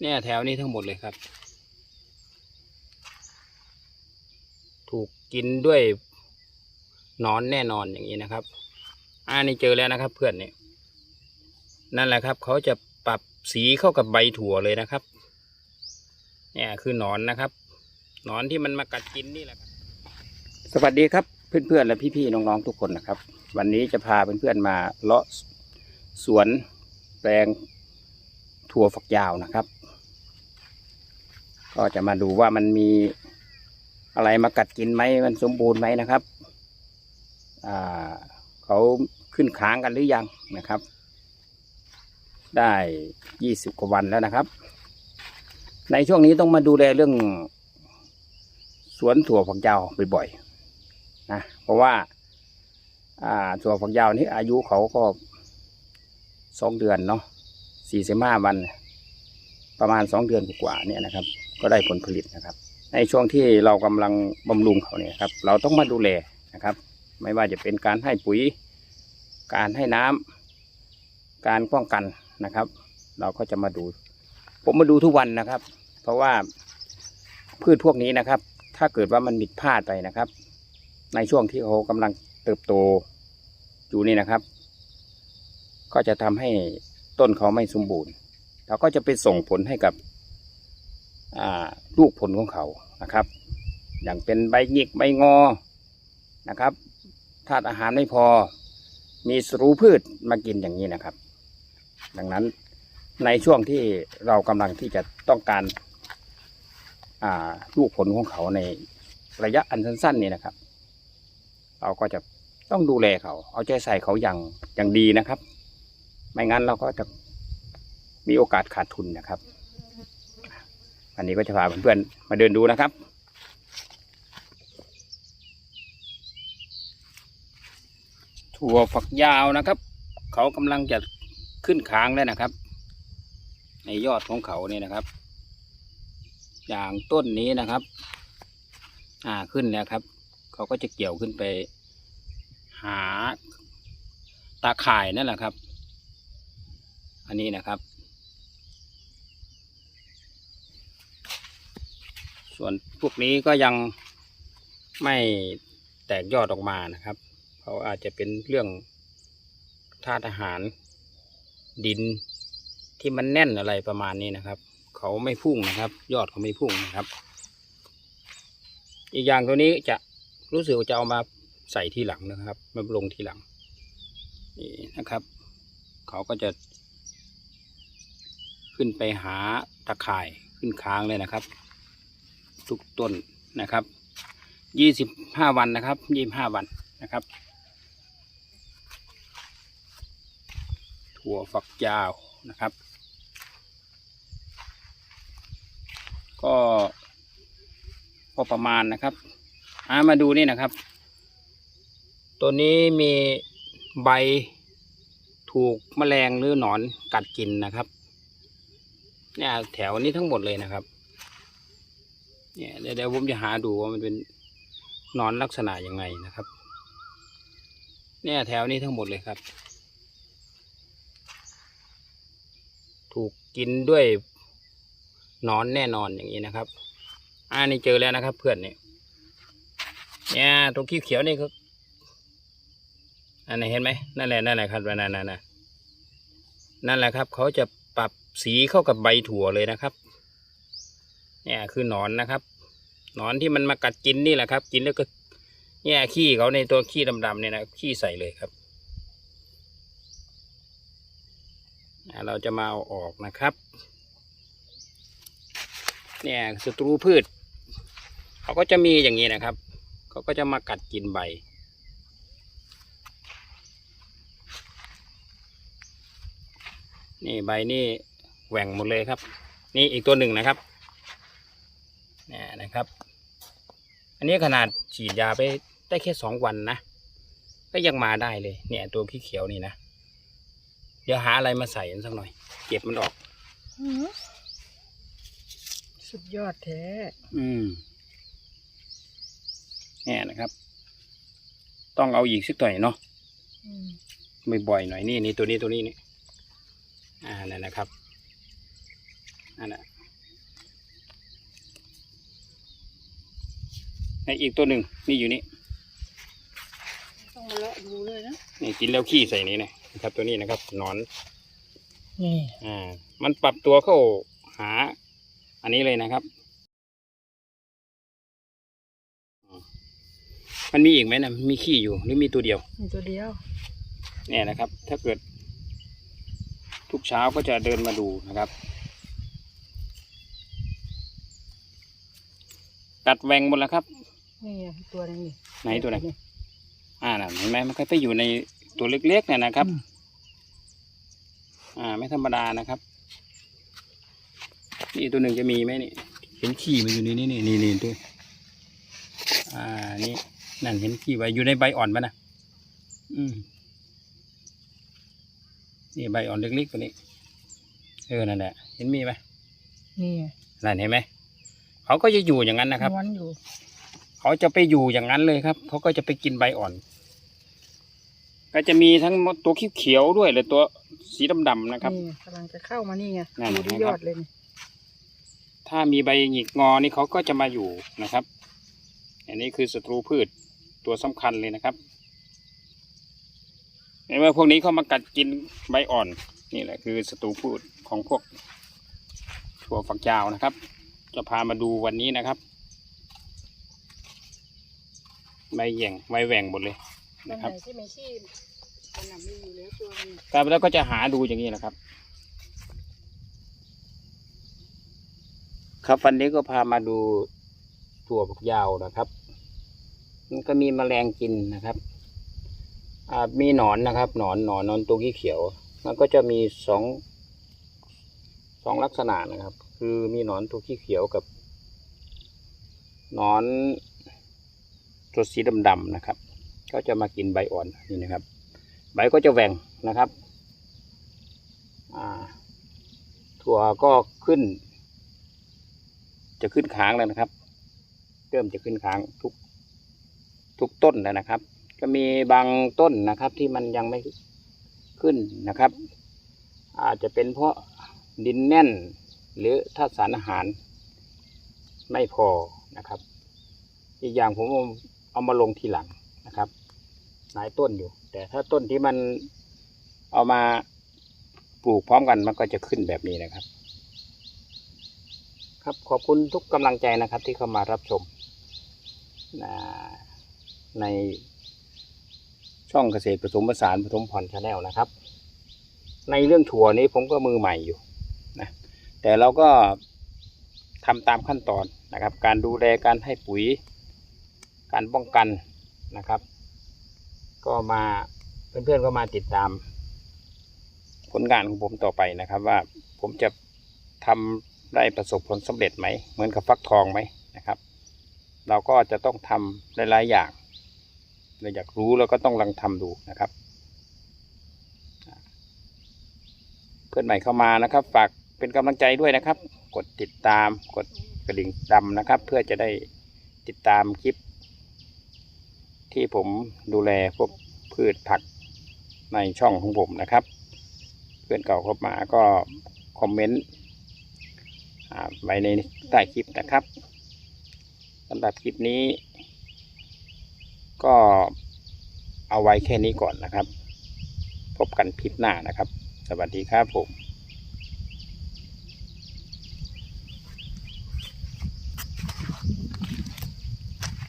เนี่ยแถวนี้ทั้งหมดเลยครับ ถูกกินด้วยนอนแน่นอนอย่างนี้นะครับอ่านี่เจอแล้วนะครับ เพื่อนเนี่ยนั่นแหละครับ เขาจะปรับสีเข้ากับใบถั่วเลยนะครับ เนี่ยคือนอนนะครับนอนที่มันมากัดกินนี่แหละครับสวัสดีครับเพื่อนๆและพี่ๆน้องๆทุกคนนะครับ วันนี้จะพาเพื่อนๆมาเลาะสวนแปลงถั่วฝักยาวนะครับ ก็จะมาดูว่ามันมีอะไรมากัดกินไหมมันสมบูรณ์ไหมนะครับเขาขึ้นค้างกันหรือยังนะครับ ได้ยี่สิบกว่าวันแล้วนะครับ ในช่วงนี้ต้องมาดูแลเรื่อง สวนถั่วฝักยาวบ่อยๆนะเพราะว่าถั่วฝักยาวนี่อายุเขาก็สองเดือนเนาะสี่สิบห้าวัน ประมาณสองเดือนกว่าเนี่ยนะครับ ก็ได้ผลผลิตนะครับ ในช่วงที่เรากำลังบำรุงเขาเนี่ยครับ เราต้องมาดูแลนะครับ ไม่ว่าจะเป็นการให้ปุ๋ย การให้น้ำการป้องกันนะครับ เราก็จะมาดู ผมมาดูทุกวันนะครับ เพราะว่าพืชพวกนี้นะครับ ถ้าเกิดว่ามันผิดพลาดไปนะครับ ในช่วงที่เขากำลังเติบโตอยู่นี่นะครับ ก็จะทำให้ต้นเขาไม่สมบูรณ์แล้วก็จะไปส่งผลให้กับ ลูกผลของเขานะครับ อย่างเป็นใบหงิกใบงอนะครับธาตุอาหารไม่พอ มีสรูพืชมากินอย่างนี้นะครับ ดังนั้นในช่วงที่เรากำลังที่จะต้องการาลูกผลของเขาในระยะอันสั้นๆนี่นะครับ เราก็จะต้องดูแลเขา เอาใจใส่เขาอย่างอย่างดีนะครับ ไม่งั้นเราก็จะมีโอกาสขาดทุนนะครับ อันนี้ก็จะพาเพื่อนๆมาเดินดูนะครับ ถั่วฝักยาวนะครับ เขากำลังจะขึ้นค้างแล้วนะครับ ในยอดของเขาเนี่ยนะครับ อย่างต้นนี้นะครับ อ่าขึ้นแล้วครับ เขาก็จะเกี่ยวขึ้นไป หาตาข่ายนั่นแหละครับ อันนี้นะครับ ส่วนพวกนี้ก็ยังไม่แตกยอดออกมานะครับเพราะอาจจะเป็นเรื่องธาตุอาหารดินที่มันแน่นอะไรประมาณนี้นะครับ เขาไม่พุ่งนะครับ ยอดเขาไม่พุ่งนะครับ อีกอย่างตัวนี้จะรู้สึกว่าจะเอามาใส่ทีหลังนะครับมาลงทีหลังนี่นะครับ เขาก็จะขึ้นไปหาตะข่ายขึ้นค้างเลยนะครับ ทุกต้นนะครับยี่สิบห้าวันนะครับยี่สิบห้าวันนะครับ ถั่วฝักยาวนะครับ ก็พอประมาณนะครับอามาดูนี่นะครับ ตัวนี้มีใบถูกแมลงหรือหนอนกัดกินนะครับเนี่ยแถวนี้ทั้งหมดเลยนะครับ เนี่ยเดี๋ยวผมจะหาดูว่ามันเป็นนอนลักษณะยังไงนะครับ เนี่ยแถวนี้ทั้งหมดเลยครับ ถูกกินด้วยนอนแน่นอนอย่างนี้นะครับอ่านี่เจอแล้วนะครับ เพื่อนเนี่ยเนี่ยตรงขี้เขียวนี่คืออันไหนเห็นไหมนั่นแหละนั่นแหละครับนั่นนั่นนั่นนั่นแหละครับ เขาจะปรับสีเข้ากับใบถั่วเลยนะครับ เนี่ยคือหนอนนะครับ หนอนที่มันมากัดกินนี่แหละครับ กินแล้วก็เนี่ยขี้เขาในตัวขี้ดำๆเนี่ยนะขี้ใส่เลยครับเราจะมาเอาออกนะครับ เนี่ยศัตรูพืชเขาก็จะมีอย่างนี้นะครับเขาก็จะมากัดกินใบนี่ใบนี่แหว่งหมดเลยครับ นี่อีกตัวหนึ่งนะครับ นี่ยนะครับ อันนี้ขนาดฉีดยาไปได้แค่สองวันนะก็ยังมาได้เลย เนี่ย ตัวขี้เขียวนี่นะเดี๋ยวหาอะไรมาใส่มันสักหน่อย เก็บมันออกหือสุดยอดแท้ อืมเนี่ยนะครับ ต้องเอาอีกสักหน่อยเนาะอืมบ่อยๆหน่อยนี่นี่ตัวนี้ตัวนี้นี่อ่านั่นนะครับนั่นแหละ ในอีกตัวหนึ่งนี่อยู่นี่ต้องมาเลาะดูเลยนะนี่กินแล้วขี้ใส่นี่นะครับ ตัวนี้นะครับหนอนนี่อ่า มันปรับตัวเข้าหา อันนี้เลยนะครับอืมมันมีอีกไหมนะมีขี้อยู่หรือมีตัวเดียวมีตัวเดียว เนี่ยนะครับ ถ้าเกิด ทุกเช้าก็จะเดินมาดูนะครับตัดแหวงหมดแล้วครับ นี่ไงตัวนึงนี่ไหนตัวไหนอ่าน่ะเห็นไหมมันก็ไปอยู่ในตัวเล็กๆเนี่ยนะครับอืมอ่า ไม่ธรรมดานะครับ นี่ตัวหนึ่งจะมีไหมนี่ เห็นขี้มันอยู่นี่นี่นี่นี่นี่ตัวอ่านี่นั่นเห็นขี้ไว้อยู่ในใบอ่อนปะนะอืมนี่ใบอ่อนเล็กๆตัวนี้ เออนั่นแหละเห็นมีไหมนี่ไงนั่นเห็นไหมเขาก็จะอยู่อย่างนั้นนะครับม้วนอยู่ เขาจะไปอยู่อย่างนั้นเลยครับเขาก็จะไปกินใบอ่อน ก็จะมีทั้งตัวเขียวๆด้วยเลยตัวสีดำๆนะครับ นี่กำลังจะเข้ามานี่ไงนั่นดูที่นะครับยอดเลยนี่ถ้ามีใบหงิกงอนี่เขาก็จะมาอยู่นะครับ อันนี้คือศัตรูพืชตัวสำคัญเลยนะครับในเมื่อพวกนี้เขามากัดกินใบอ่อนนี่แหละคือศัตรูพืชของพวกถั่วฝักยาวนะครับ จะพามาดูวันนี้นะครับ ใบแหย่งใบแหว่งหมดเลยตรงนะคไหรับนที่ไม่ขี้มันน่ะมีอยู่แล้วตัวนึงครับแล้วก็จะหาดูอย่างนี้นะครับ ครับวันนี้ก็พามาดูถั่วฝักยาวนะครับ มันก็มีแมลงกินนะครับอ่ามีหนอนนะครับหนอนหนอนหนอนตัวขี้เขียว มันก็จะมีสองสองลักษณะนะครับ คือมีหนอนตัวขี้เขียวกับหนอน ตัวสีดำๆนะครับ ก็จะมากินใบอ่อนนี่นะครับ ใบก็จะแหว่งนะครับถั่วก็ขึ้น จะขึ้นค้างแล้วนะครับ เริ่มจะขึ้นค้างทุกทุกต้นแล้วนะครับ ก็มีบางต้นนะครับที่มันยังไม่ขึ้นนะครับ อาจจะเป็นเพราะดินแน่นหรือถ้าตุสารอาหารไม่พอนะครับ อีกอย่างผม เอามาลงทีหลังนะครับหลายต้นอยู่ แต่ถ้าต้นที่มันเอามาปลูกพร้อมกันมันก็จะขึ้นแบบนี้นะครับ ครับขอบคุณทุกกำลังใจนะครับที่เข้ามารับชมในช่องเกษตรผสมผสานผสมผ่อนชาแนลนะครับ ในเรื่องถั่วนี้ผมก็มือใหม่อยู่นะแต่เราก็ทำตามขั้นตอนนะครับ การดูแลการให้ปุ๋ย การป้องกันนะครับ ก็มาเพื่อนๆก็มาติดตาม ผลงานของผมต่อไปนะครับ ว่าผมจะทำได้ประสบผลสำเร็จไหม เหมือนกับฟักทองไหมนะครับ เราก็จะต้องทำหลายๆอย่างเราอยากรู้แล้วก็ต้องลองทำดูนะครับ เพื่อนใหม่เข้ามานะครับ ฝากเป็นกำลังใจด้วยนะครับ กดติดตามกดกระดิ่งดำนะครับ เพื่อจะได้ติดตามคลิป ที่ผมดูแลพวกพืชผักในช่องของผมนะครับ เพื่อนเก่าเข้ามาก็คอมเมนต์ไว้ในใต้คลิปนะครับสำหรับคลิปนี้ ก็เอาไว้แค่นี้ก่อนนะครับ พบกันคลิปหน้านะครับ สวัสดีครับผม